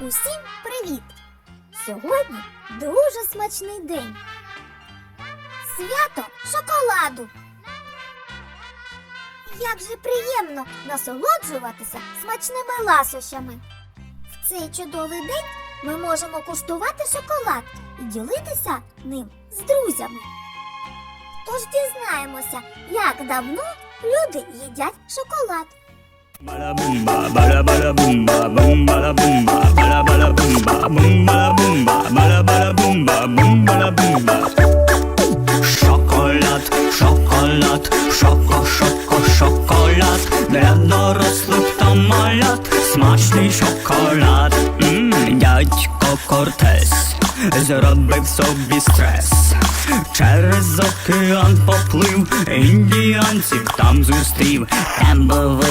Усім привіт! Сьогодні дуже смачний день. Свято шоколаду. Як же приємно насолоджуватися смачними ласощами. В цей чудовий день ми можемо куштувати шоколад і ділитися ним з друзями. Тож дізнаємося, як давно люди їдять шоколад. Bada зробив собі стрес. Через океан поплив, індіанців там зустрів. Там був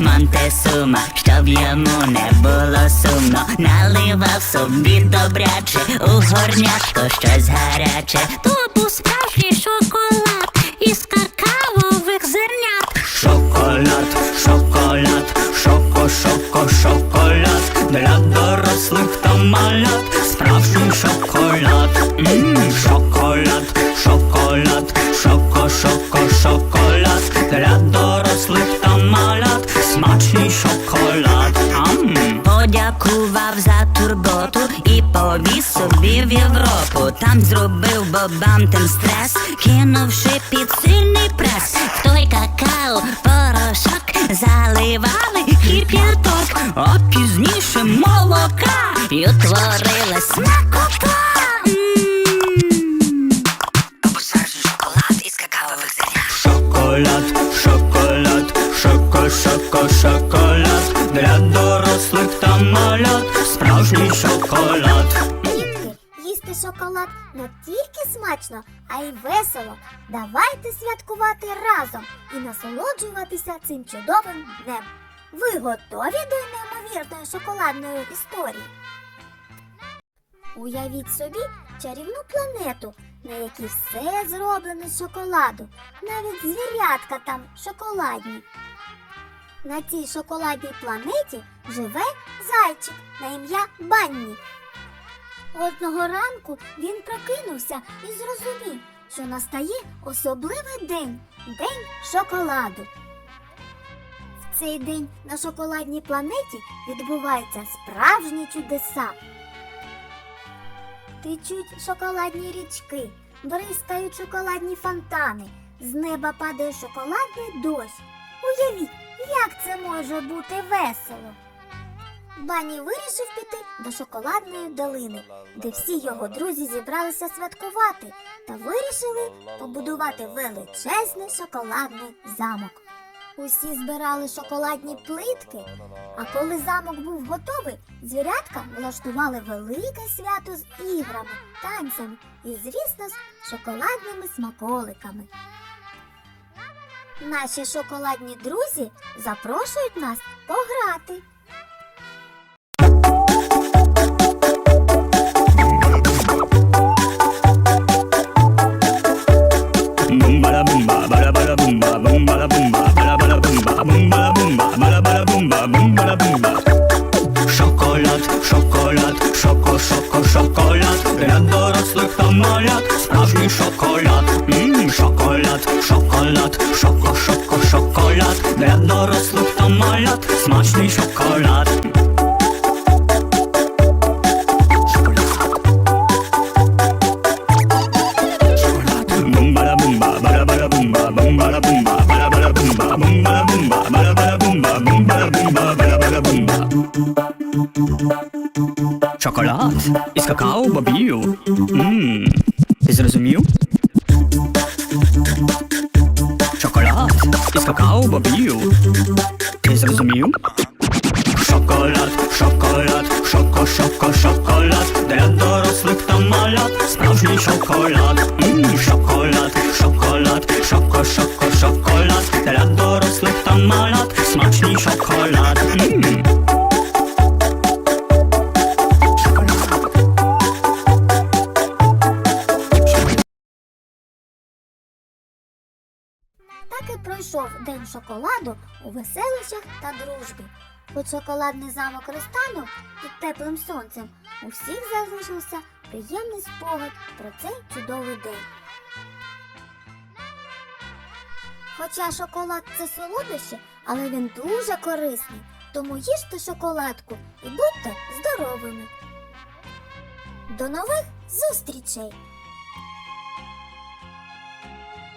Монтесума, щоб йому не було сумно, наливав собі добряче у горнятко щось гаряче. То був малят. Справжній шоколад, Мм, шоколад, шоколад, шоко, шоко, шоколад для дорослих та малят. Там зробив бобам тим стрес, кинувши під сильний прес. В той какао порошок заливали кип'яток, А пізніше молока і утворилась смакота. Посаджу шоколад із какаових зернят. Шоколад, шоколад, шоко, шоко, шоколад для дорослих та малят. Справжній шоколад. Шоколад не тільки смачно, а й весело. Давайте святкувати разом і насолоджуватися цим чудовим днем. Ви готові до неймовірної шоколадної історії? Уявіть собі чарівну планету, на якій все зроблено з шоколаду, навіть звірятка там шоколадні. На цій шоколадній планеті живе зайчик на ім'я Банні. Одного ранку він прокинувся і зрозумів, що настає особливий день день шоколаду. В цей день на шоколадній планеті відбуваються справжні чудеса. Течуть шоколадні річки, бризкають шоколадні фонтани, з неба падає шоколадний дощ. Уявіть, як це може бути весело. Бані вирішив піти до шоколадної долини, де всі його друзі зібралися святкувати та вирішили побудувати величезний шоколадний замок. Усі збирали шоколадні плитки, а коли замок був готовий, звірятка влаштували велике свято з іграми, танцями і, звісно, з шоколадними смаколиками. Наші шоколадні друзі запрошують нас пограти. Bada bada boom ba, boom bada boom ba, bada bada boom ba, boom bada boom ba. Шоколад, шоколад, шоко, шоко, шоколад для дорослих та малят. Справжній шоколад, Мм, шоколад, шоколад, шоко, Шоколад із какао бобів. Мм. Ти зрозумів? Шоколад із какао бобів. Ти зрозумів? Шоколад, шоколад, шоко, шоко, шоколад для дорослих та малят. Справжній шоколад, Мм, шоколад, шоколад, шоко, шоко, шоколад для дорослих та малят. Смачний шоколад. Мм. Так і пройшов день шоколаду у веселищах та дружбі. Хоч шоколадний замок розтанув під теплим сонцем, у всіх залишився приємний спогад про цей чудовий день. Хоча шоколад це солодощі, але він дуже корисний, тому їжте шоколадку і будьте здоровими. До нових зустрічей!